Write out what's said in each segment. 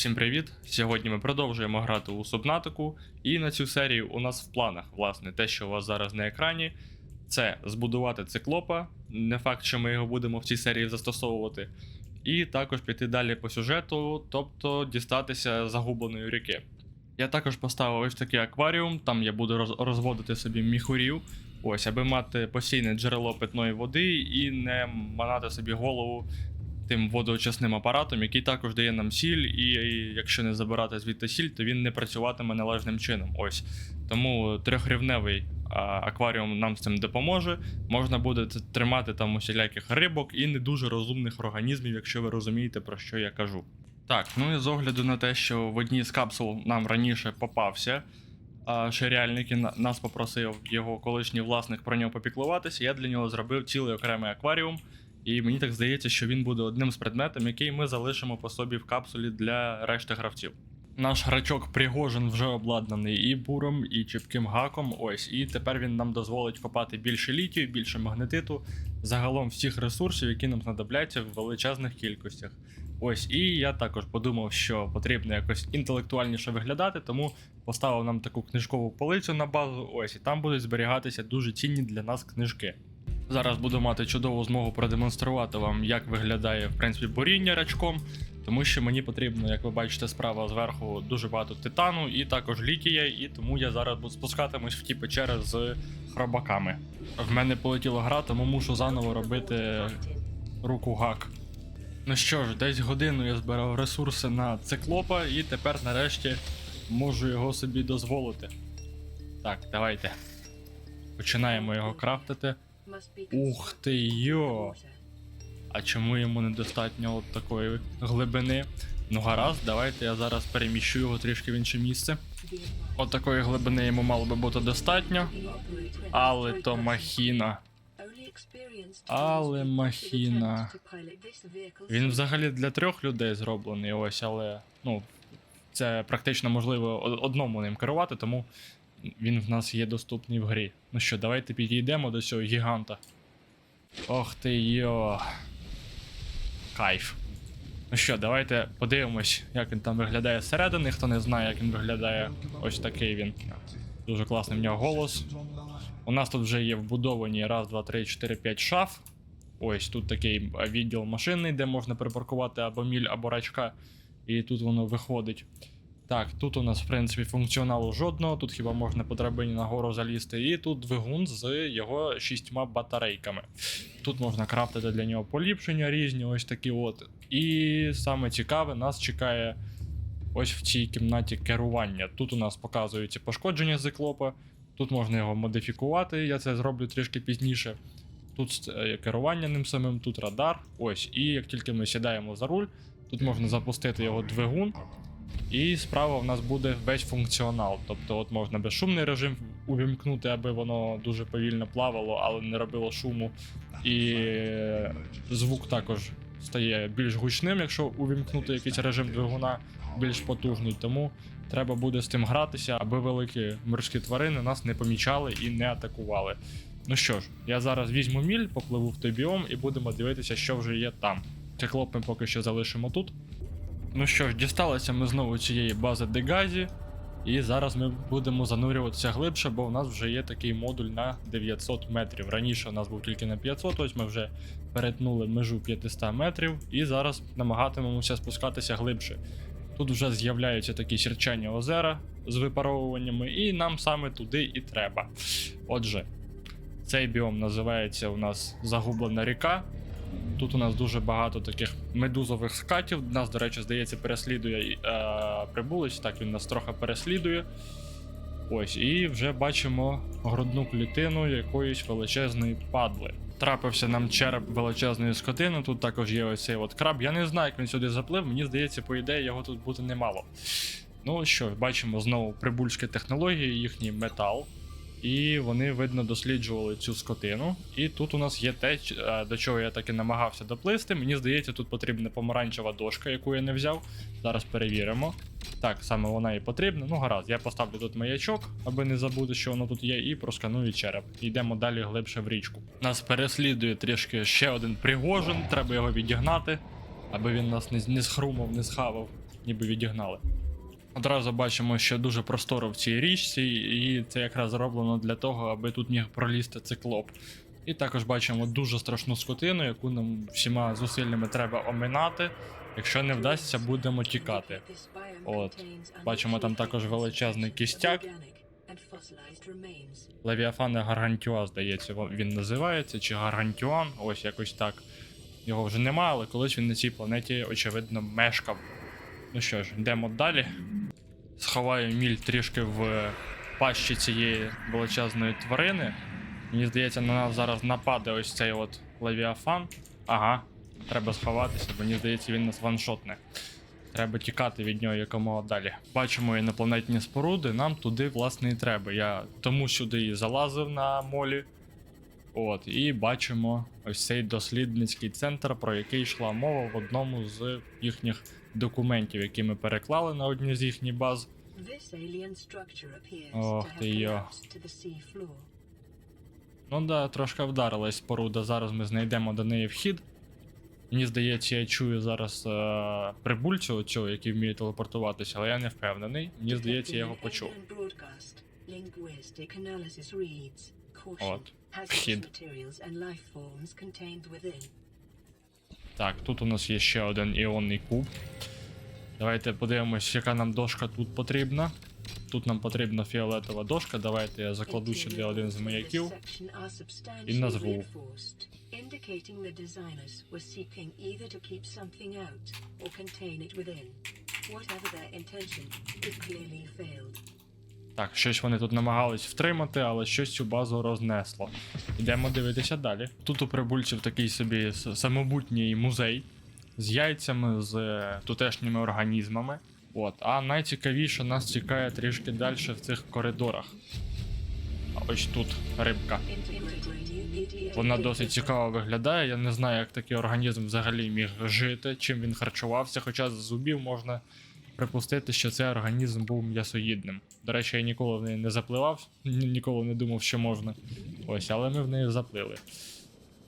Всім привіт! Сьогодні ми продовжуємо грати у Субнатику, і на цю серію у нас в планах, власне, те, що у вас зараз на екрані, це збудувати циклопа. Не факт, що ми його будемо в цій серії застосовувати, і також піти далі по сюжету, тобто дістатися загубленої ріки. Я також поставив ось такий акваріум, там я буду розводити собі міхурів, ось, аби мати постійне джерело питної води і не манати собі голову тим водоочисним апаратом, який також дає нам сіль, і, якщо не забирати звідти сіль, то він не працюватиме належним чином. Ось тому трьохрівневий акваріум нам з цим допоможе. Можна буде тримати там усіляких рибок і не дуже розумних організмів, якщо ви розумієте про що я кажу. Так, ну і з огляду на те, що в одній з капсул нам раніше попався. Ширяльник і нас попросив його колишній власник про нього попіклуватися. Я для нього зробив цілий окремий акваріум. І мені так здається, що він буде одним з предметів, який ми залишимо по собі в капсулі для решти гравців. Наш грачок Пригожин вже обладнаний і буром, і чіпким гаком. Ось, і тепер він нам дозволить копати більше літію, більше магнетиту, загалом всіх ресурсів, які нам знадобляться в величезних кількостях. Ось, і я також подумав, що потрібно якось інтелектуальніше виглядати, тому поставив нам таку книжкову полицю на базу. Ось, і там будуть зберігатися дуже цінні для нас книжки. Зараз буду мати чудову змогу продемонструвати вам, як виглядає в принципі буріння рачком, тому що мені потрібно, як ви бачите, справа зверху дуже багато титану і також літія, і тому я зараз буду спускатимусь в ті печери з хробаками. В мене полетіла гра, тому мушу заново робити руку гак. Ну що ж, десь годину я збирав ресурси на циклопа, і тепер нарешті можу його собі дозволити. Так, давайте. Починаємо його крафтити. Ух ти йо! А чому йому недостатньо от такої глибини? Ну гаразд, давайте я зараз переміщу його трішки в інше місце. От такої глибини йому мало би бути достатньо. Але то махіна. Але махіна. Він взагалі для трьох людей зроблений, ось, але ну, це практично можливо одному ним керувати, тому він в нас є доступний в грі. Ну що, давайте підійдемо до цього гіганта. Ох ти йо. Кайф. Ну що, давайте подивимось, як він там виглядає зсередини. Хто не знає, як він виглядає, ось такий він. Дуже класний в нього голос. У нас тут вже є вбудовані раз, два, три, чотири, п'ять шаф. Ось тут такий відділ машинний, де можна припаркувати або міль, або рачка. І тут воно виходить. Так, тут у нас, в принципі, функціоналу жодного, тут хіба можна по драбині нагору залізти. І тут двигун з його шістьма батарейками. Тут можна крафтити для нього поліпшення різні, ось такі от. І саме цікаве, нас чекає ось в цій кімнаті керування. Тут у нас показуються пошкодження циклопа, тут можна його модифікувати, я це зроблю трішки пізніше. Тут е, керування ним самим, тут радар. Ось, і як тільки ми сідаємо за руль, тут можна запустити його двигун. І справа в нас буде весь функціонал. Тобто, от можна безшумний режим увімкнути, аби воно дуже повільно плавало, але не робило шуму. І звук також стає більш гучним, якщо увімкнути якийсь режим двигуна більш потужний. Тому треба буде з тим гратися, аби великі морські тварини нас не помічали і не атакували. Ну що ж, я зараз візьму міль, попливу в той біом і будемо дивитися, що вже є там. Циклоп ми поки що залишимо тут. Ну що ж, дісталися ми знову цієї бази Дегазі. І зараз ми будемо занурюватися глибше, бо у нас вже є такий модуль на 900 метрів. Раніше у нас був тільки на 500, ось ми вже перетнули межу 500 метрів і зараз намагатимемося спускатися глибше. Тут вже з'являються такі сірчані озера з випаровуваннями, і нам саме туди і треба. Отже, цей біом називається у нас Загублена ріка. Тут у нас дуже багато таких медузових скатів. Нас, до речі, здається, переслідує е, прибулець. Так, він нас трохи переслідує. Ось, і вже бачимо грудну клітину якоїсь величезної падли. Трапився нам череп величезної скотини. Тут також є ось цей от краб. Я не знаю, як він сюди заплив. Мені здається, по ідеї його тут бути немало. Ну що, бачимо знову прибульські технології, їхній метал. І вони, видно, досліджували цю скотину. І тут у нас є те, е, до чого я таки намагався доплисти. Мені здається, тут потрібна помаранчева дошка, яку я не взяв. Зараз перевіримо. Так, саме вона і потрібна. Ну, гаразд, я поставлю тут маячок, аби не забути, що воно тут є, і просканую череп. Йдемо далі глибше в річку. Нас переслідує трішки ще один пригожин, треба його відігнати, аби він нас не, не схрумав, не схавав. ніби відігнали. Одразу бачимо, що дуже просторо в цій річці, і це якраз зроблено для того, аби тут міг пролізти циклоп. І також бачимо дуже страшну скотину, яку нам всіма зусиллями треба оминати. Якщо не вдасться, будемо тікати. От. Бачимо там також величезний кістяк. Левіафане Гаргантюа, здається, він називається, чи Гаргантюан, ось якось так. Його вже немає, але колись він на цій планеті, очевидно, мешкав. Ну що ж, йдемо далі. Сховаю міль трішки в пащі цієї величезної тварини. Мені здається, на нас зараз нападе ось цей от Левіафан. Ага, треба сховатися, бо мені здається, він нас ваншотне. Треба тікати від нього якомога далі. Бачимо інопланетні споруди, нам туди, власне, і треба. Я тому сюди і залазив на молі. От, і бачимо ось цей дослідницький центр, про який йшла мова в одному з їхніх документів, які ми переклали на одну з їхніх баз. Ох ти йо. Ну да, трошки вдарилась споруда. Зараз ми знайдемо до неї вхід. Мені здається, я чую зараз е, прибульцю цього, який вміє телепортуватися, але я не впевнений. Мені здається, я його почув. От. вхід. Так, тут у нас є ще один іонний куб. Давайте подивимось, яка нам дошка тут потрібна. Тут нам потрібна фіолетова дошка. Давайте я закладу сюди один з маяків. і назву. Whatever their intention, it clearly failed. Так, щось вони тут намагались втримати, але щось цю базу рознесло. Йдемо дивитися далі. Тут у прибульців такий собі самобутній музей з яйцями, з е, тутешніми організмами. От, а найцікавіше нас чекає трішки далі в цих коридорах. Ось тут рибка. Вона досить цікаво виглядає. Я не знаю, як такий організм взагалі міг жити, чим він харчувався, хоча з зубів можна припустити, що цей організм був м'ясоїдним. До речі, я ніколи в неї не запливав, ні- ніколи не думав, що можна. Ось, але ми в неї заплили.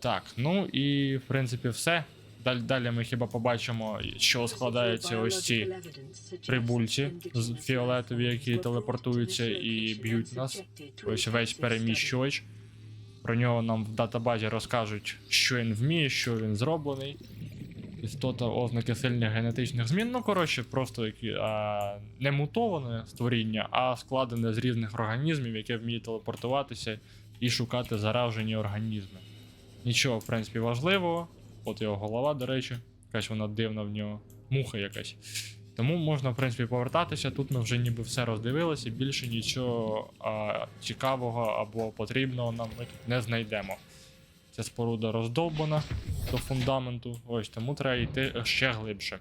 Так, ну і в принципі все. Далі, далі ми хіба побачимо, що складаються ось ці прибульці з фіолетові, які телепортуються і б'ють нас. Ось весь переміщувач. Про нього нам в датабазі розкажуть, що він вміє, що він зроблений. Істота ознаки сильних генетичних змін. Ну, коротше, просто які, а, не мутоване створіння, а складене з різних організмів, яке вміє телепортуватися і шукати заражені організми. Нічого, в принципі, важливого. От його голова, до речі, якась вона дивна в нього, муха якась. Тому можна, в принципі, повертатися. Тут ми вже ніби все роздивилися, більше нічого а, цікавого або потрібного нам ми тут не знайдемо. Ця споруда роздовбана до фундаменту, ось тому треба йти ще глибше.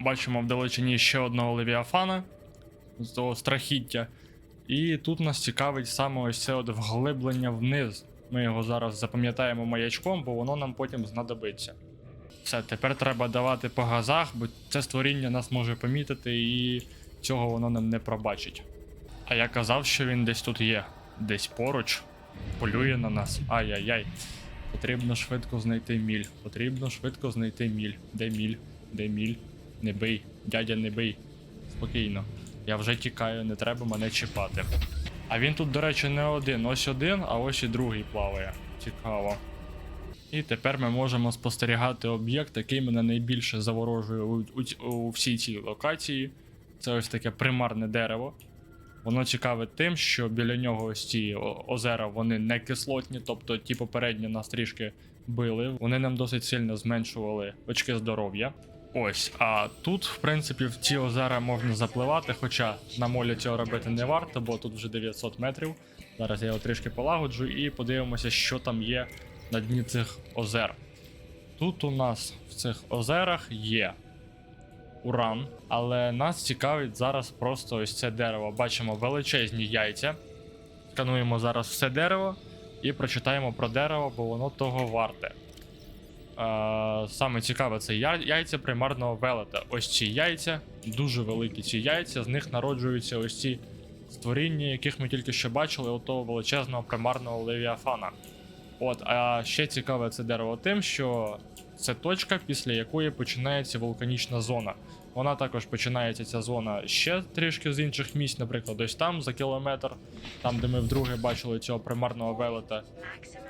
Бачимо вдалечині ще одного левіафана з того страхіття. І тут нас цікавить саме ось це от вглиблення вниз. Ми його зараз запам'ятаємо маячком, бо воно нам потім знадобиться. Все, тепер треба давати по газах, бо це створіння нас може помітити і цього воно нам не пробачить. А я казав, що він десь тут є, десь поруч, полює на нас. Ай-яй-яй. Потрібно швидко знайти міль. Потрібно швидко знайти міль. Де міль? Де міль? Не бий, дядя, не бий. Спокійно. Я вже тікаю, не треба мене чіпати. А він тут, до речі, не один. Ось один, а ось і другий плаває. Цікаво. І тепер ми можемо спостерігати об'єкт, який мене найбільше заворожує у, у, у всій цій локації. Це ось таке примарне дерево. Воно цікаве тим, що біля нього ось ці озера вони не кислотні, тобто ті попередні нас трішки били. Вони нам досить сильно зменшували очки здоров'я. Ось, а тут, в принципі, в ці озера можна запливати, хоча на молі цього робити не варто, бо тут вже 900 метрів. Зараз я його трішки полагоджу і подивимося, що там є на дні цих озер. Тут у нас в цих озерах є уран, але нас цікавить зараз просто ось це дерево. Бачимо величезні яйця. Скануємо зараз все дерево і прочитаємо про дерево, бо воно того варте. Е, саме цікаве це яйця примарного велета. Ось ці яйця, дуже великі ці яйця, з них народжуються ось ці створіння, яких ми тільки що бачили, у того величезного примарного левіафана. От, а ще цікаве це дерево тим, що це точка, після якої починається вулканічна зона. Вона також починається ця зона ще трішки з інших місць, наприклад, ось там за кілометр, там, де ми вдруге бачили цього примарного велета.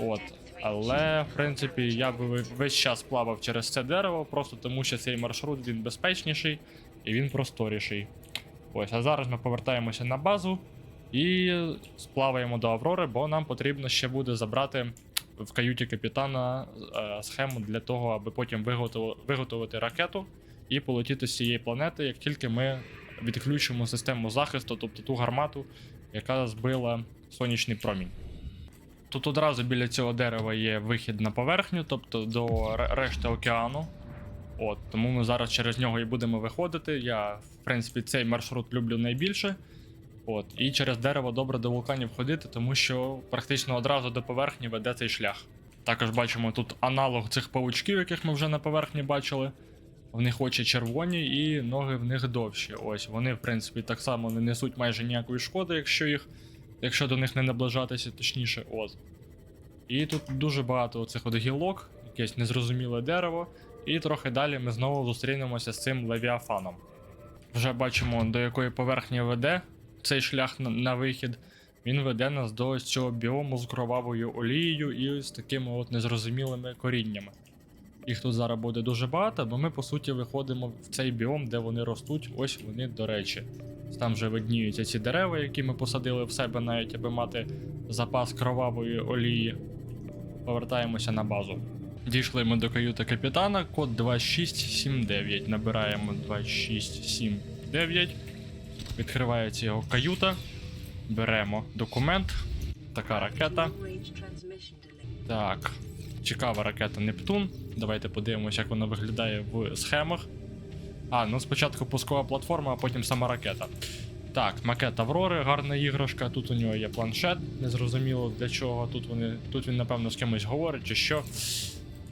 От. Але, в принципі, я би весь час плавав через це дерево, просто тому що цей маршрут він безпечніший і він просторіший. Ось, а зараз ми повертаємося на базу і сплаваємо до Аврори, бо нам потрібно ще буде забрати в каюті капітана е, схему для того, аби потім виготов- виготовити ракету і полетіти з цієї планети, як тільки ми відключимо систему захисту, тобто ту гармату, яка збила сонячний промінь. Тут одразу біля цього дерева є вихід на поверхню, тобто до решти океану. От, тому ми зараз через нього і будемо виходити. Я, в принципі, цей маршрут люблю найбільше. От, і через дерево добре до вулканів ходити, тому що практично одразу до поверхні веде цей шлях. Також бачимо тут аналог цих павучків, яких ми вже на поверхні бачили. В них очі червоні і ноги в них довші. Ось вони, в принципі, так само не несуть майже ніякої шкоди, якщо їх, якщо до них не наближатися, точніше, от. І тут дуже багато оцих от гілок, якесь незрозуміле дерево, і трохи далі ми знову зустрінемося з цим левіафаном. Вже бачимо, до якої поверхні веде цей шлях на, на вихід. Він веде нас до цього біому з кровавою олією і з такими от незрозумілими коріннями. Їх тут зараз буде дуже багато, бо ми по суті виходимо в цей біом, де вони ростуть. Ось вони, до речі. Там вже видніються ці дерева, які ми посадили в себе, навіть аби мати запас кровавої олії. Повертаємося на базу. Дійшли ми до каюти капітана, код 2679. Набираємо 2679. Відкривається його каюта. Беремо документ. Така ракета. Так, цікава ракета Нептун. Давайте подивимося, як вона виглядає в схемах. А, ну спочатку пускова платформа, а потім сама ракета. Так, макет Аврори, гарна іграшка. Тут у нього є планшет, незрозуміло для чого. Тут вони, тут він, напевно, з кимось говорить чи що.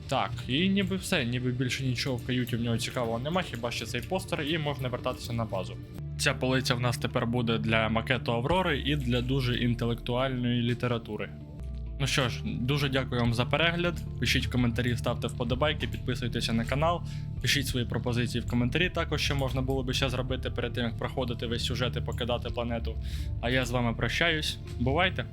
Так, і ніби все, ніби більше нічого в каюті в нього цікавого нема, хіба що цей постер, і можна вертатися на базу. Ця полиця в нас тепер буде для макету Аврори і для дуже інтелектуальної літератури. Ну що ж, дуже дякую вам за перегляд. Пишіть в коментарі, ставте вподобайки, підписуйтеся на канал, пишіть свої пропозиції в коментарі. Також що можна було би ще зробити перед тим, як проходити весь сюжет і покидати планету. А я з вами прощаюсь. Бувайте!